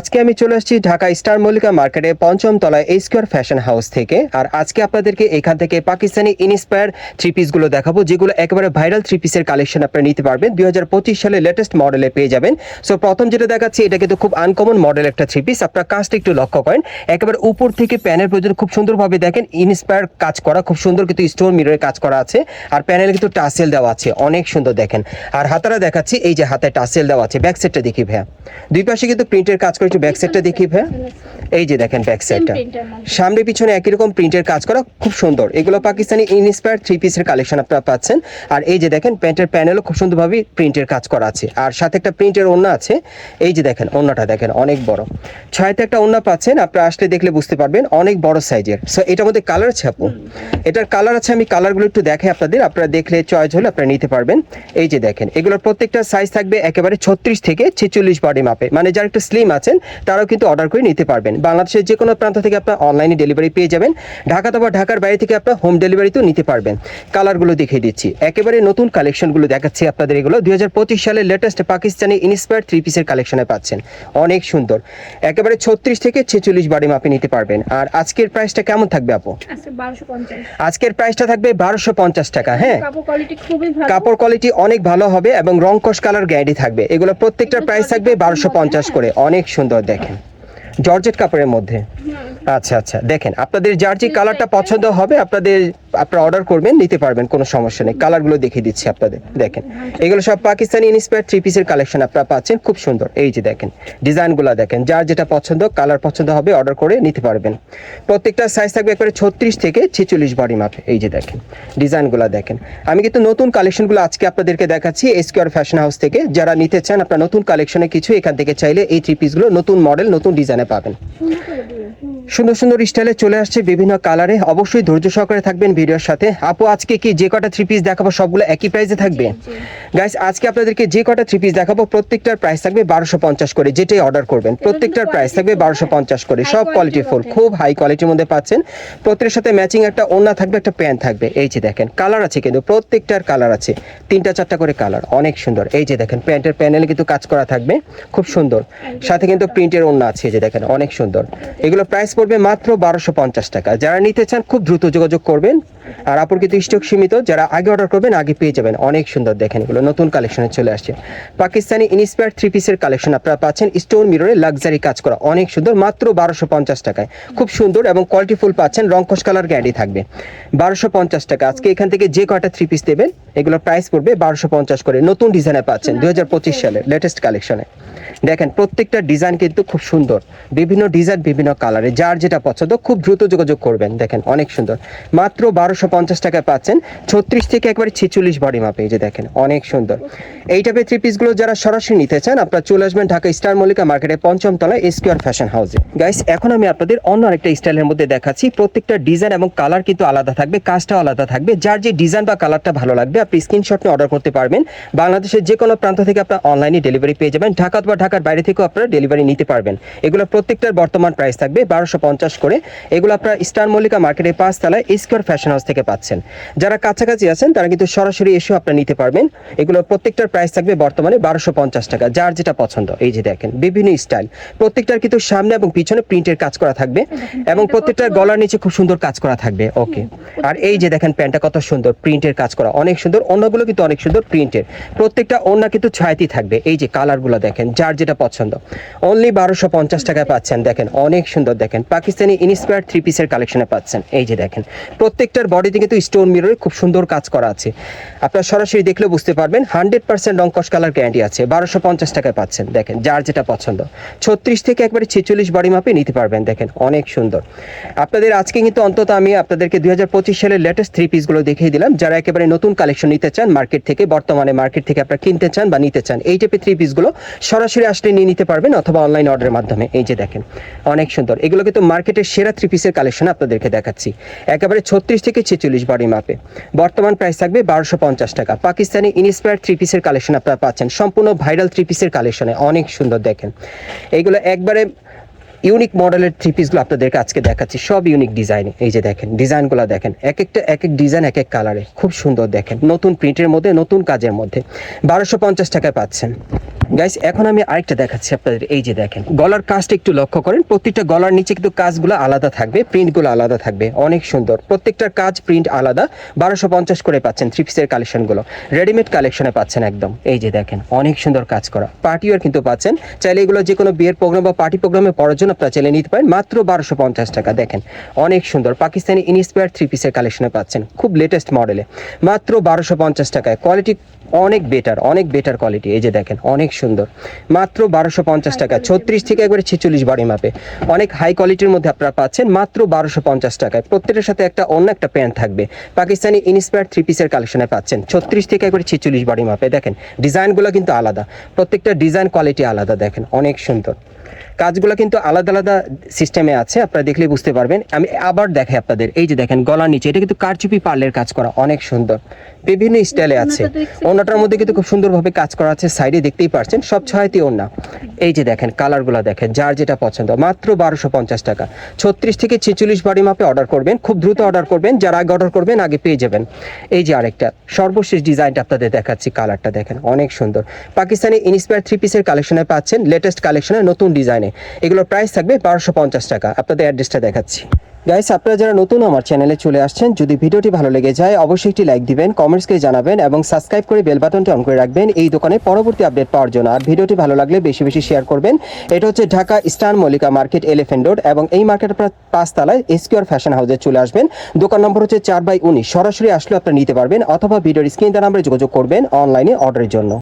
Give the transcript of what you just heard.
আজকে আমি চলে আসছি ঢাকা স্টার মল্লিকা মার্কেটে পঞ্চম তলায় এই স্কোয়ার ফ্যাশন হাউস থেকে। আর আজকে আপনাদেরকে এখান থেকে পাকিস্তানি ইনস্পায়ার থ্রি পিসগুলো দেখাবো, যেগুলো একেবারে ভাইরাল থ্রি পিসের কালেকশন আপনারা নিতে পারবেন। দুই সালে লেটেস্ট মডেলে পেয়ে যাবেন। সো প্রথম যেটা দেখাচ্ছি, এটা কিন্তু খুব আনকমন মডেল একটা থ্রি পিস আপনার কাজটা একটু লক্ষ্য করেন, একেবারে উপর থেকে প্যানের পর্যন্ত খুব সুন্দরভাবে দেখেন ইনস্পায়ার কাজ করা, খুব সুন্দর কিন্তু স্টোন মিররের কাজ করা আছে। আর প্যানেলে কিন্তু টাসেল দেওয়া আছে, অনেক সুন্দর দেখেন। আর হাতারা দেখাচ্ছি, এই যে হাতে টাসেল দেওয়া আছে ব্যাক সাইডটা দেখি ভাইয়া। দুই পাশে কিন্তু প্রিন্টের কাজ করে একটু ব্যাক সাইডটা দেখি ভাইয়া এই যে দেখেন ব্যাক সাইডটা সামনে পিছনে একই রকম প্রিন্টের কাজ করা খুব সুন্দর। এগুলো পাকিস্তানি ইনস্পায়ার থ্রি পিসের কালেকশন আপনারা পাচ্ছেন। আর এই যে দেখেন প্যান্টের প্যানেলও খুব সুন্দরভাবে প্রিন্টের কাজ করা আছে। আর সাথে একটা প্রিন্টের ওড়না আছে। এই যে দেখেন ওড়নাটা দেখেন অনেক বড়। ছয়তে একটা ওড়না পাচ্ছেন আপনারা আসলে দেখলে বুঝতে পারবেন অনেক বড় সাইজের সো এটার মধ্যে কালার আছে আপু এটার কালার আছে আমি কালারগুলো একটু দেখে আপনাদের। আপনারা দেখলে চয়েস হলে আপনারা নিতে পারবেন। এই যে দেখেন এগুলোর প্রত্যেকটা সাইজ থাকবে একেবারে ছত্রিশ থেকে ছেচল্লিশ বডি মাপে। মানে যারা একটু স্লিম আছেন তারাও কিন্তু অর্ডার করে নিতে পারবেন। বাংলাদেশের যে কোনো প্রান্ত থেকে আপনার অনলাইনে ডেলিভারি পেয়ে যাবেন। ঢাকা অথবা ঢাকার বাইরে থেকে আপনার হোম ডেলিভারিতেও নিতে পারবেন। কালারগুলো দেখিয়ে দিচ্ছি। একেবারে নতুন কালেকশনগুলো দেখাচ্ছি আপনাদের এগুলো। দুই সালের লেটেস্ট পাকিস্তানি ইনস্পায়ার থ্রি পিসের কালেকশনে পাচ্ছেন। অনেক সুন্দর। একেবারে ছত্রিশ থেকে ছেচল্লিশ বাড়ি মাপে নিতে পারবেন। আর আজকের প্রাইসটা কেমন থাকবে আপু? আজকের প্রাইসটা থাকবে বারোশো পঞ্চাশ টাকা হ্যাঁ? কাপড় কোয়ালিটি অনেক ভালো হবে এবং রং কস কালার গ্যারান্টি থাকবে। এগুলো প্রত্যেকটার প্রাইস থাকবে বারোশো পঞ্চাশ করে। অনেক সুন্দর। দেখেন। জর্জেট কাপড়ের মধ্যে। আচ্ছা আচ্ছা। দেখেন আপনাদের যার যে কালারটা পছন্দ হবে আপনাদের আপনারা অর্ডার করবেন নিতে পারবেন কোনো সমস্যা নেই। কালারগুলো দেখিয়ে দিচ্ছি আপনাদের। দেখেন এগুলো সব পাকিস্তানি ইনস্পায়ার থ্রি পিসের কালেকশন আপনারা পাচ্ছেন খুব সুন্দর। এই যে দেখেন ডিজাইনগুলো দেখেন যার যেটা পছন্দ কালার পছন্দ হবে অর্ডার করে নিতে পারবেন। প্রত্যেকটা সাইজ থাকবে একবারে ছত্রিশ থেকে ছেচল্লিশ বডি মাপে। এই যে দেখেন ডিজাইনগুলো দেখেন। আমি কিন্তু নতুন কালেকশনগুলো আজকে আপনাদেরকে দেখাচ্ছি এসকিউর ফ্যাশন হাউস থেকে। যারা নিতে চান আপনার নতুন কালেকশনে কিছু এখান থেকে চাইলে এই থ্রি পিসগুলো নতুন মডেল নতুন ডিজাইনে পাবেন। সুন্দর। সুন্দর স্টাইলে চলে আসছে বিভিন্ন কালারে। অবশ্যই ধৈর্য সহকারে থাকবেন ভিডিওর সাথে। আপু আজকে কি যে কটা থ্রি পিস দেখাবো সবগুলো একই প্রাইসে থাকবে? গাইস আজকে আপনাদেরকে যে কটা থ্রি পিস দেখাবো প্রত্যেকটার প্রাইস থাকবে বারোশো পঞ্চাশ করে। যেটাই অর্ডার করবেন প্রত্যেকটার প্রাইস থাকবে বারোশো পঞ্চাশ করে। সব কোয়ালিটি ফুল খুব হাই কোয়ালিটির মধ্যে পাচ্ছেন। প্রত্যেকের সাথে ম্যাচিং একটা ওড়না থাকবে একটা প্যান্ট থাকবে। এই যে দেখেন কালার আছে কিন্তু প্রত্যেকটার কালার আছে। তিনটা চারটা করে কালার অনেক সুন্দর। এই যে দেখেন প্যান্টের প্যানেলে কিন্তু কাজ করা থাকবে খুব সুন্দর। সাথে কিন্তু প্রিন্টের ওড়না আছে এই যে দেখেন অনেক সুন্দর। এগুলো প্রাইস পড়বে মাত্র বারোশো পঞ্চাশ টাকা। যারা নিতে চান, খুব দ্রুত যোগাযোগ করবেন। আর আপুর স্টক সীমিত, যারা আগে অর্ডার করবেন, আগে পেয়ে যাবেন। অনেক সুন্দর দেখেন এগুলো, নতুন কালেকশনে চলে আসছে। পাকিস্তানি ইনস্পায়ার থ্রি পিসের কালেকশন আপনারা পাচ্ছেন স্টোন মিররে লাক্সারি কাজ করা। অনেক সুন্দর, মাত্র বারোশো পঞ্চাশ টাকায়। খুব সুন্দর এবং কোয়ালিটি ফুল পাচ্ছেন রংকশ কালার গ্যারান্টি থাকবে। বারোশো পঞ্চাশ টাকা। আজকে এখান থেকে যে কয়টা থ্রি পিস দেবেন, এগুলোর প্রাইস পড়বে বারোশো পঞ্চাশ করে। নতুন ডিজাইনে পাচ্ছেন দু হাজার পঁচিশ সালের লেটেস্ট কালেকশনে দেখেন, প্রত্যেকটা ডিজাইন কিন্তু খুব সুন্দর। বিভিন্ন ডিজাইন বিভিন্ন কালারে যার যেটা পছন্দ, খুব দ্রুত যোগাযোগ করবেন। দেখেন, অনেক সুন্দর। মাত্র বারোশো পঞ্চাশ টাকায় পাচ্ছেন ছত্রিশ থেকে একবারে ছেচল্লিশ বডি মাপে এই যে দেখেন, অনেক সুন্দর। এই টাইপের থ্রি পিসগুলো যারা সরাসরি নিতে চান, আপনারা চলে আসবেন ঢাকা স্টার মল্লিকা মার্কেটে পঞ্চম তলায় স্কোয়ার ফ্যাশন হাউসে গাইস এখন আমি আপনাদের অন্য আরেকটা স্টাইলের মধ্যে দেখাচ্ছি। প্রত্যেকটা ডিজাইন এবং কালার কিন্তু আলাদা থাকবে, কাজটাও আলাদা থাকবে। যার যে ডিজাইন বা কালারটা ভালো লাগবে, আপনি স্ক্রিনশট নিয়ে অর্ডার করতে পারবেন। বাংলাদেশের যে কোনো প্রান্ত থেকে আপনার অনলাইনে ডেলিভারি পেয়ে যাবেন। ঢাকা অথবা ঢাকার বাইরে থেকেও আপনারা ডেলিভারি নিতে পারবেন। এগুলো প্রত্যেকটার বর্তমান প্রাইস থাকবে বারোশো পঞ্চাশ করে। এগুলো আপনারা স্টার মল্লিকা মার্কেটের পাঁচতলায় স্কোয়ার ফ্যাশন হাউস থেকে পাচ্ছেন। যারা কাছাকাছি আছেন, তারা কিন্তু সরাসরি এসেও আপনারা নিতে পারবেন। এগুলো প্রত্যেকটার প্রাইস থাকবে বর্তমানে বারোশো পঞ্চাশ টাকা, যার যেটা পছন্দ। এই যে দেখেন, বিভিন্ন স্টাইল প্রত্যেকটার কিন্তু সামনে এবং পিছনে প্রিন্টের কাজ করা থাকবে এবং প্রত্যেকটার গলার নিচে খুব সুন্দর কাজ করা থাকবে। ওকে। আর এই যে দেখেন, প্যান্টটা কত সুন্দর প্রিন্টের কাজ করা। অনেক সুন্দর, অন্যগুলো কিন্তু অনেক সুন্দর প্রিন্টের প্রত্যেকটা অন্য কিন্তু ছয়টি থাকবে। এই যে কালারগুলো দেখেন, যার যেটা পছন্দ। অনলি বারোশো পঞ্চাশ টাকায় পাচ্ছেন। দেখেন, অনেক সুন্দর দেখেন। পাকিস্তানি ইনস্পায়ার থ্রি পিসের কালেকশনে পাচ্ছেন। এই যে দেখেন, প্রত্যেকটার বডিতে কিন্তু স্টোন মিররে খুব সুন্দর কাজ করা আছে। আপনার সরাসরি দেখলে বুঝতে পারবেন হান্ড্রেড পার্সেন্ট রংকশ কালার গ্যারান্টি আছে। বারোশো পঞ্চাশ টাকায় পাচ্ছেন। দেখেন, যার যেটা পছন্দ। ছত্রিশ থেকে একবারে ছেচল্লিশ বডি মাপে নিতে পারবেন। দেখেন, অনেক সুন্দর। আপনাদের আজকে কিন্তু অন্তত আমি আপনাদেরকে দুই হাজার পঁচিশ সালের লেটেস্ট থ্রি পিসগুলো দেখিয়ে দিলাম। যারা একেবারে নতুন কালেকশন নিতে চান মার্কেট থেকে, বর্তমানে মার্কেট থেকে আপনারা কিনতে চান বা নিতে চান, এই টাইপের থ্রি পিসগুলো সরাসরি আসলে নিয়ে নিতে পারবেন অথবা অনলাইন অর্ডারের মাধ্যমে। এই যে দেখেন, অনেক সুন্দর। এগুলো কিন্তু মার্কেটের সেরা থ্রি পিসের কালেকশন আপনাদেরকে দেখাচ্ছি। একেবারে ছত্রিশ থেকে ছেচল্লিশ বডি মাপে বর্তমান প্রাইস থাকবে বারোশো পঞ্চাশ টাকা। পাকিস্তানি ইনস্পায়ার থ্রি পিসের কালেকশন আপনারা পাচ্ছেন। সম্পূর্ণ ভাইরাল থ্রি পিসের কালেকশনে অনেক সুন্দর দেখেন। এইগুলো একবারে ইউনিক মডেলের থ্রি পিসগুলো আপনাদেরকে আজকে দেখাচ্ছি। সব ইউনিক ডিজাইনে এই যে দেখেন ডিজাইনগুলো দেখেন এক একটা এক এক ডিজাইন এক এক কালারে খুব সুন্দর দেখেন। নতুন প্রিন্টের মধ্যে, নতুন কাজের মধ্যে। বারোশো পঞ্চাশ টাকায় পাচ্ছেন। গাইস এখন আমি আরেকটা দেখাচ্ছি আপনাদের। এই যে দেখেন, গলার কাজটা একটু লক্ষ্য করেন। প্রত্যেকটা গলার নিচে কিন্তু কাজগুলো আলাদা থাকবে প্রিন্টগুলো আলাদা থাকবে। অনেক সুন্দর। প্রত্যেকটার কাজ প্রিন্ট আলাদা। বারোশো পঞ্চাশ করে পাচ্ছেন থ্রি পিসের কালেকশনগুলো রেডিমেড কালেকশনে পাচ্ছেন একদম। এই যে দেখেন, অনেক সুন্দর কাজ করা। পার্টিওয়ার কিন্তু পাচ্ছেন। চাইলে এগুলো যে কোনো বিয়ের প্রোগ্রাম বা পার্টি প্রোগ্রামে পড়ার জন্য আপনারা চাইলে নিতে পারেন মাত্র বারোশো পঞ্চাশ টাকা। দেখেন, অনেক সুন্দর পাকিস্তানি ইনস্পায়ার থ্রি পিসের কালেকশনে পাচ্ছেন, খুব লেটেস্ট মডেলে মাত্র বারোশো পঞ্চাশ টাকায়। কোয়ালিটি অনেক বেটার অনেক বেটার কোয়ালিটি এই যে দেখেন অনেক সুন্দর। মাত্র বারোশো পঞ্চাশ টাকা ছত্রিশ থেকে একবারে ছেচল্লিশ বাড়ি মাপে অনেক হাই কোয়ালিটির মধ্যে আপনারা পাচ্ছেন মাত্র বারোশো পঞ্চাশ টাকায়। প্রত্যেকের সাথে একটা অন্য একটা প্যান্ট থাকবে। পাকিস্তানি ইনস্পায়ার থ্রি পিসের কালেকশনে পাচ্ছেন। ছত্রিশ থেকে একবারে ছেচল্লিশ বাড়ি মাপে দেখেন ডিজাইনগুলো কিন্তু আলাদা। প্রত্যেকটা ডিজাইন কোয়ালিটি আলাদা দেখেন অনেক সুন্দর। কাজগুলো কিন্তু আলাদা আলাদা সিস্টেমে আছে আপনারা দেখলে বুঝতে পারবেন। আমি আবার দেখাই আপনাদের এই যে দেখেন গলার নিচে এটা কিন্তু কারচুপি পার্লের কাজ করা অনেক সুন্দর। বিভিন্ন স্টাইলে আছে। ওনাটা ওনাটার মধ্যে কিন্তু খুব সুন্দরভাবে কাজ করা আছে। সাইডে দেখতেই পারছেন, সব ছয়টি ওনা এই যে দেখেন, কালারগুলো দেখেন, যার যেটা পছন্দ। মাত্র বারোশো পঞ্চাশ টাকা। ছত্রিশ থেকে ছেচল্লিশ বাড়ি মাপে অর্ডার করবেন, খুব দ্রুত অর্ডার করবেন, যারা আগে অর্ডার করবেন, আগে পেয়ে যাবেন। এই যে আরেকটা, সর্বশেষ ডিজাইনটা আপনাদের দেখাচ্ছি কালারটা দেখেন, অনেক সুন্দর। পাকিস্তানি ইনস্পায়ার থ্রি পিসের কালেকশনে পাচ্ছেন লেটেস্ট কালেকশনে নতুন ডিজাইনে। এগুলোর প্রাইস থাকবে বারোশো পঞ্চাশ টাকা। আপনাদের অ্যাড্রেসটা দেখাচ্ছি। গাইস আপনারা যারা নতুন আমার চ্যানেলে চলে আসছেন, যদি ভিডিওটি ভালো লেগে যায়, অবশ্যই একটি লাইক দিবেন কমেন্টসকে জানাবেন এবং সাবস্ক্রাইব করে বেল বাটনটি অন করে রাখবেন। এই দোকানে পরবর্তী আপডেট পাওয়ার জন্য। আর ভিডিওটি ভালো লাগলে বেশি বেশি শেয়ার করবেন। এটা হচ্ছে Dhaka star Mallika market Elephant Road এবং এই মার্কেট আপনার পাঁচতলায় এসকিউর ফ্যাশন হাউসে চলে আসবেন। দোকান নম্বর হচ্ছে চার বাই উনিশ। সরাসরি আসলে আপনারা নিতে পারবেন অথবা ভিডিওর স্ক্রিন দ্বারা আমরা যোগাযোগ করবেন অনলাইনে অর্ডারের জন্য।